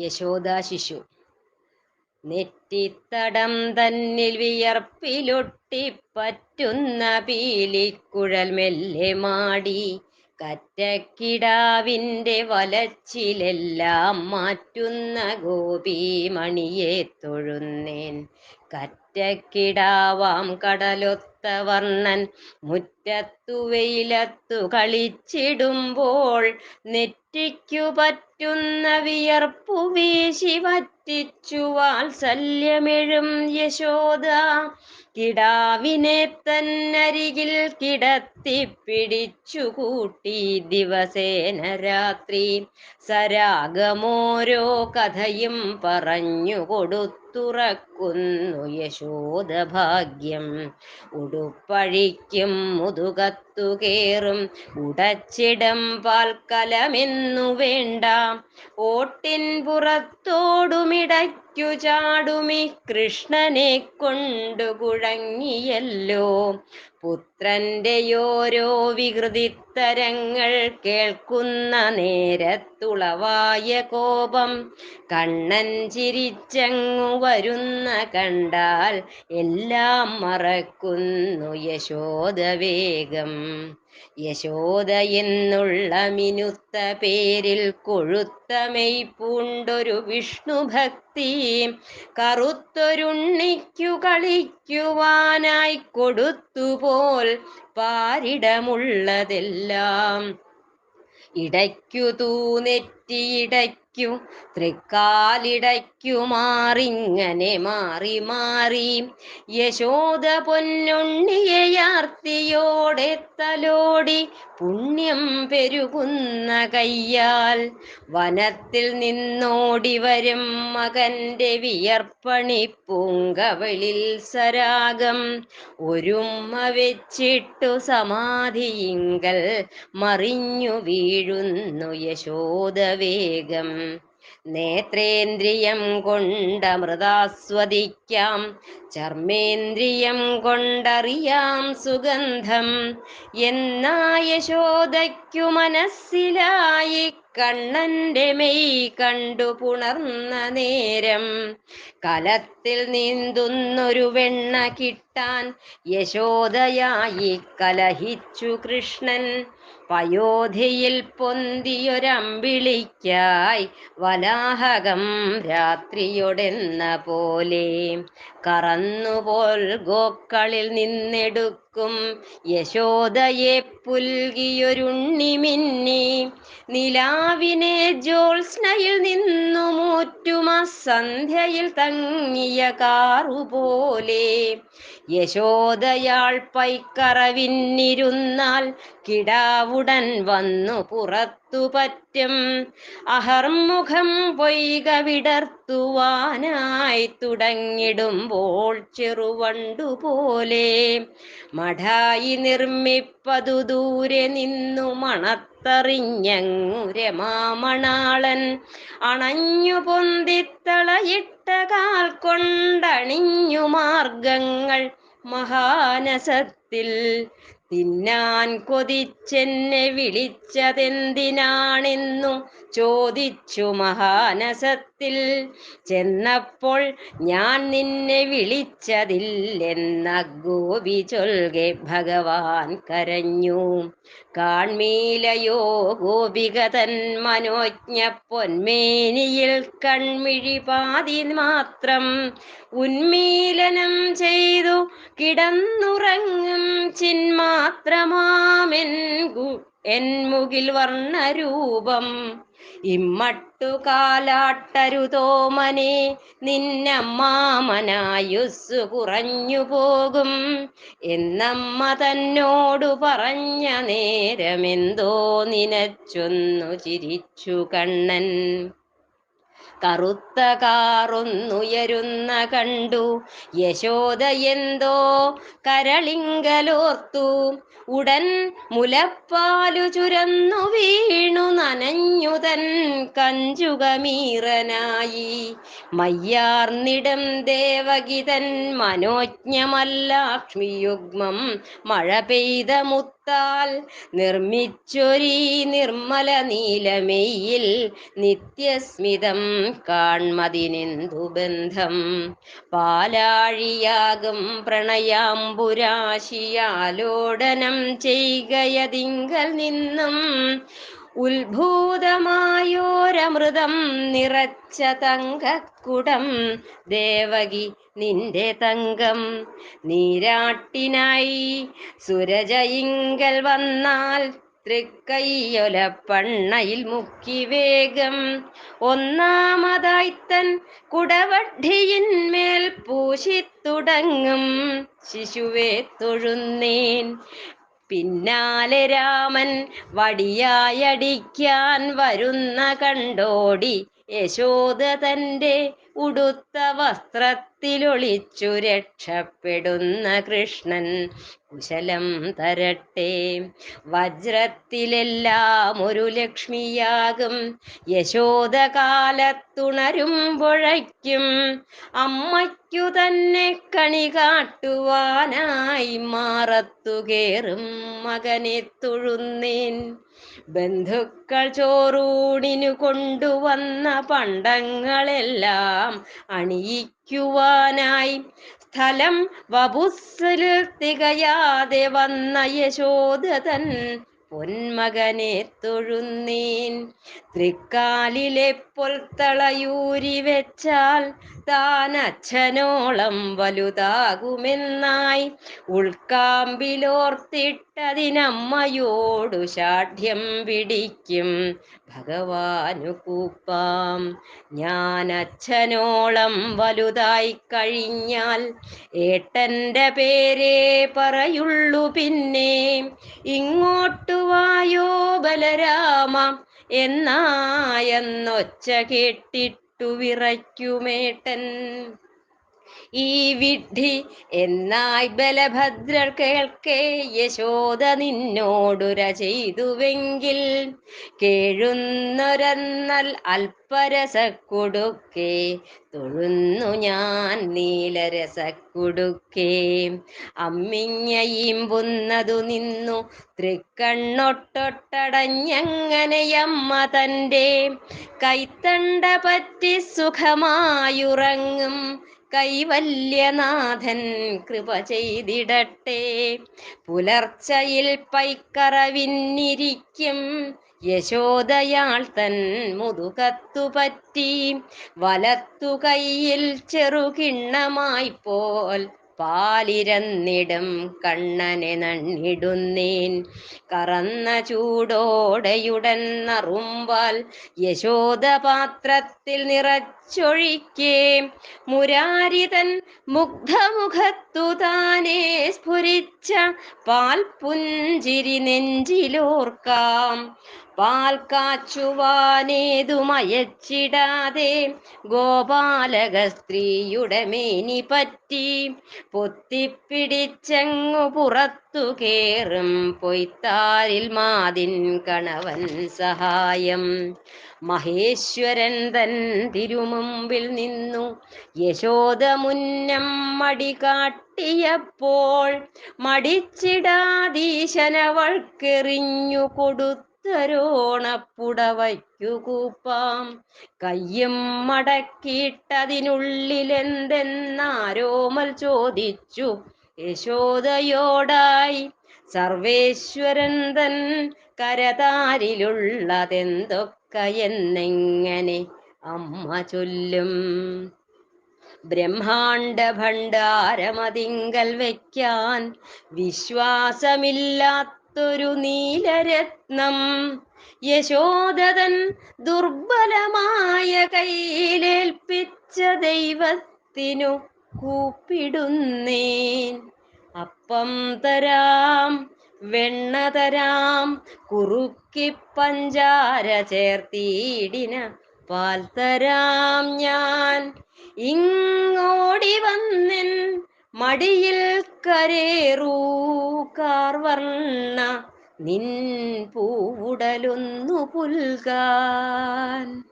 യശോദാ ശിശു. നെറ്റിത്തടം തന്നിൽ വിയർപ്പിലൊട്ടിപ്പറ്റുന്ന പീലിക്കുഴൽ മെല്ലെ മാടി കറ്റക്കിടാവിന്റെ വലച്ചിലെല്ലാം മാറ്റുന്ന ഗോപീമണിയെ തൊഴുന്നേൻ. കറ്റക്കിടാവാം കടലൊത്ത വർണൻ. മുറ്റത്തു വെയിലത്തു കളിച്ചിടുമ്പോൾ നെറ്റിക്കു പറ്റുന്ന വിയർപ്പു വീശി വറ്റിച്ചു വാത്സല്യമെഴും യശോദ. കിടാവിനെ തന്നരികിൽ കിടത്തി പിടിച്ചു കൂട്ടി ദിവസേന രാത്രി സരാഗമോരോ കഥയും പറഞ്ഞു കൊടുത്തുറക്കുന്നു യശോദഭാഗ്യം. ഉടുപ്പഴിക്കും മുതുകത്തു കേറും ഉടച്ചിടം പാൽക്കലമെന്നു വേണ്ട. ഓട്ടിൻ പുറത്തോടുമിടയ്ക്കു ചാടുമി കൃഷ്ണനെ കൊണ്ടു കുഴങ്ങിയല്ലോ. പുത്രന്റെ ഓരോ വികൃതിത്തരങ്ങൾ കേൾക്കുന്ന നേരത്തുളവായ കോപം കണ്ണൻ ചിരിച്ചങ്ങു വരുന്ന കണ്ടാൽ എല്ലാം മറക്കുന്നു യശോദ വേഗം യശോദ എന്നുള്ള മിനുത്ത പേരിൽ കൊഴുത്തമെയ് പൂണ്ടൊരു വിഷ്ണുഭക്തി കറുത്തൊരുണ്ണിക്കു കളിക്കുവാനായി കൊടുത്തുപോൽ പാരിടമുള്ളതെല്ലാം. ഇടയ്ക്കു തൂനെറ്റിയിടയ്ക്കു തൃക്കാലിടയ്ക്കു മാറിങ്ങനെ മാറി മാറി. യശോദ പൊന്നൊണ്ണിയയാർത്തിയോടെ തലോടി പുണ്യം പെരുകുന്ന കയ്യാൽ. വനത്തിൽ നിന്നോടി വരും മകന്റെ വിയർപ്പണി പൂങ്കവളിൽ സരാഗം. ഒരുമ്മ വെച്ചിട്ടു സമാധിയിങ്കൽ മറിഞ്ഞു വീഴുന്നു യശോദ വേഗം. നേത്രേന്ദ്രിയം കൊണ്ടമൃതാസ്വദിക്കാം ചർമ്മേന്ദ്രിയം കൊണ്ടറിയാം സുഗന്ധം. എന്നാ യശോദയ്ക്കു മനസ്സിലായി കണ്ണന്റെ മെയ് കണ്ടു പുണർന്ന നേരം. കലത്തിൽ നീന്തുന്നൊരു വെണ്ണ കിട്ടാൻ യശോദയായി കലഹിച്ചു കൃഷ്ണൻ. പയോധിയിൽ പൊന്തിയൊരമ്പിളിക്കായി വലാഹകം രാത്രിയൊടെന്ന പോലെ കറന്നുപോൽ ഗോക്കളിൽ നിന്നെടുക്കും. യശോദയെ പുൽകിയൊരുണ്ണി മിന്നി നിലാവിനെ ജ്യോത്സ്നയിൽ നിന്നു മൂറ്റുമ സന്ധ്യയിൽ തങ്ങിയ കാറുപോലെ. യശോദയാൾ പൈക്കറവിന്നിരുന്നാൽ കിടാവുടൻ വന്നു പുറത്തു പറ്റും അഹർമുഖം പൊയ്ക വിടർത്തുവാനായി തുടങ്ങിടുമ്പോൾ ചെറുവണ്ടുപോലെ മഠായി നിർമ്മിപ്പതു ദൂരെ നിന്നു മണത്തറിഞ്ഞങ്ങു രമാമണാളൻ അണഞ്ഞു പൊന്തിത്തളയിട്ട കാൽ കൊണ്ടണിഞ്ഞു മാർഗങ്ങൾ മഹാനസത്തിൽ തിന്നാൻ കൊതിച്ചെന്നെ വിളിച്ചതെന്തിനാണെന്നു ചോദിച്ചു മഹാനസത്തിൽ. ചെന്നപ്പോൾ ഞാൻ നിന്നെ വിളിച്ചതില്ലെന്ന ഗോപി ചൊൽകെ ഭഗവാൻ കരഞ്ഞു. കാൺമീലയോ ഗോപിക തൻ മനോജ്ഞ പൊന്മേനിയിൽ കൺമിഴി പാതി മാത്രം ഉന്മീലനം ചെയ്തു കിടന്നുറങ്ങും ചിന്മാത്രമാമെൻ ഗു- എൻ മുകിൽ വർണരൂപം. ഇമ്മട്ടു കാലാട്ടരുതോമനെ നിന്നമ്മാമനായുസ് കുറഞ്ഞു പോകും. എന്നമ്മ തന്നോടു പറഞ്ഞ നേരമെന്തോ നിനച്ചൊന്നു ചിരിച്ചു കണ്ണൻ. കറുത്ത കാറൊന്നുയരുന്ന കണ്ടു. യശോദ എന്തോ കരളിങ്കലോർത്തു. ഉടൻ മുലപ്പാലു ചുരന്നു വീണു നനഞ്ഞു തൻ കഞ്ചുകമീറനായി. മയ്യാർന്നിടം ദേവകിതൻ മനോജ്ഞമല്ലാക്ഷ്മിയുഗ്മം മഴ പെയ്ത മുത്ത ഭാവത്താൽ നിർമ്മിച്ചൊരീ നിർമ്മല നീലമെയിൽ നിത്യസ്മിതം കാൺമതിനെന്തു ബന്ധം? പാലാഴിയാകും പ്രണയാംബുരാശിയാലോടനം ചെയ്കയതിങ്കൽ നിന്നും ഉത്ഭൂതമായോരമൃതം നിറച്ച തങ്കക്കുടം ദേവകി നിന്റെ തങ്കം നീരാട്ടിനായി സുരജയിങ്കൽ വന്നാൽ തൃക്കയ്യൊലപ്പണ്ണയിൽ മുക്കി വേഗം ഒന്നാമതായി തൻ കുടവഡ്ഢിയിന്മേൽ പൂശിത്തുടങ്ങും. ശിശുവെ തൊഴുന്നേൻ. പിന്നാലെ രാമൻ വടിയായടിക്കാൻ വരുന്ന കണ്ടോടി യശോദ തന്റെ ഉടുത്ത വസ്ത്രത്തിലൊളിച്ചു രക്ഷപ്പെടുന്ന കൃഷ്ണൻ കുശലം തരട്ടെ. വജ്രത്തിലെല്ലാം ഒരു ലക്ഷ്മിയാകും. യശോദ പുഴയ്ക്കും. അമ്മയ്ക്കു തന്നെ കണി കാട്ടുവാനായി മാറത്തു കേറും മകനെ തൊഴുന്നേൻ. ബന്ധുക്കൾ ചോറൂണിനു കൊണ്ടുവന്ന പണ്ടങ്ങളെല്ലാം അണിയിക്കുവാനായി സ്ഥലം വപുസ്സിൽ തികയാതെ വന്ന യശോദതൻ പൊന്മകനെ തൊഴുന്നീൻ. തൃക്കാലിലെ പൊൽത്തളയൂരി വെച്ചാൽ താൻ അച്ഛനോളം വലുതാകുമെന്നായി. ഉൾക്കാമ്പിലോർത്തിട്ടതിനമ്മയോടു ഷാഠ്യം പിടിക്കും ഭഗവാനു കൂപ്പാം. ഞാൻ അച്ഛനോളം വലുതായി കഴിഞ്ഞാൽ ഏട്ടന്റെ പേരേ പറയുള്ളൂ പിന്നെ. ഇങ്ങോട്ടു വായോ ബലരാമ എന്നായെന്നൊച്ച കേട്ടിട്ടു വിറയ്ക്കുമേട്ടൻ. ഈ വിഡ്ഢി എന്നായി ബലഭദ്രർ കേൾക്കേ യശോദ നിന്നോടുര ചെയ്തുവെങ്കിൽ കേഴുന്നൊരന്നൽ അൽപ്പരസക്കുടുക്കേ തൊഴുന്നു ഞാൻ നീലരസ നീലരസക്കുടുക്കേ അമ്മിഞ്ഞയിമ്പുന്നതു നിന്നു തൃക്കണ്ണൊട്ടൊട്ടടഞ്ഞങ്ങനെയമ്മ തന്റെ കൈത്തണ്ട പറ്റി സുഖമായുറങ്ങും. കൈവല്യനാഥൻ കൃപ ചെയ്തിടട്ടെ. പുലർച്ചയിൽ പൈക്കറവിന്നിരിക്കും. യശോദയാൾ തൻ മുതുകത്തു പറ്റി വലത്തു കൈയിൽ ചെറുകിണ്ണമായി പോൽ പാലിരന്നിടും കണ്ണനെ നണ്ണിടുന്നേൻ. കറന്ന ചൂടോടെയുടൻ നറുമ്പാൽ യശോദ പാത്രത്തിൽ നിറച്ചൊഴിക്കേ. മുരാരിതൻ മുഗ്ധമുഖത്തു താനേ സ്ഫുരിച്ച പാൽപുഞ്ചിരി നെഞ്ചിലോർക്കാം. പാൽ കാച്ചുവാനേതു മയച്ചിടാതെ ഗോപാലക സ്ത്രീയുടെ മേനി പറ്റി. പൊത്തിപ്പിടിച്ചങ്ങു പുറത്തു കേറും പൊയ്ത്താരിൽ മാതിൻ കണവൻ സഹായം. മഹേശ്വരൻ തൻ തിരുമുമ്പിൽ നിന്നു. യശോദ മുന്നം മടി കാട്ടിയപ്പോൾ മടിച്ചിടാതീശനവൾക്കെറിഞ്ഞു കൊടുത്തരോണപ്പുടവയ്ക്കു കൂപ്പാം. കയ്യും മടക്കിയിട്ടതിനുള്ളിലെന്തെന്നാരോമൽ ചോദിച്ചു. യശോദയോടായി സർവേശ്വരൻ തൻ കരതാരിലുള്ളതെന്തൊക്കെയെന്നെങ്ങനെ അമ്മ ചൊല്ലും? ബ്രഹ്മാണ്ട ഭണ്ഡാരമതിങ്കൽ വയ്ക്കാൻ വിശ്വാസമില്ലാത്തൊരു നീലരത്നം യശോദതൻ ദുർബലമായ കയ്യിലേൽപ്പിച്ച ദൈവത്തിനു കൂപ്പിടുന്നേൻ. അപ്പം തരാം വെണ്ണ തരാം. കുറുക്കി പഞ്ചാര ചേർത്തിയിടിന പാൽ തരാം ഞാൻ. ഇങ്ങോടി വന്നിൻ മടിയിൽ കരേറൂ കാർവർണ. നിൻ പൂവുടലൊന്നു പുൽകാൻ.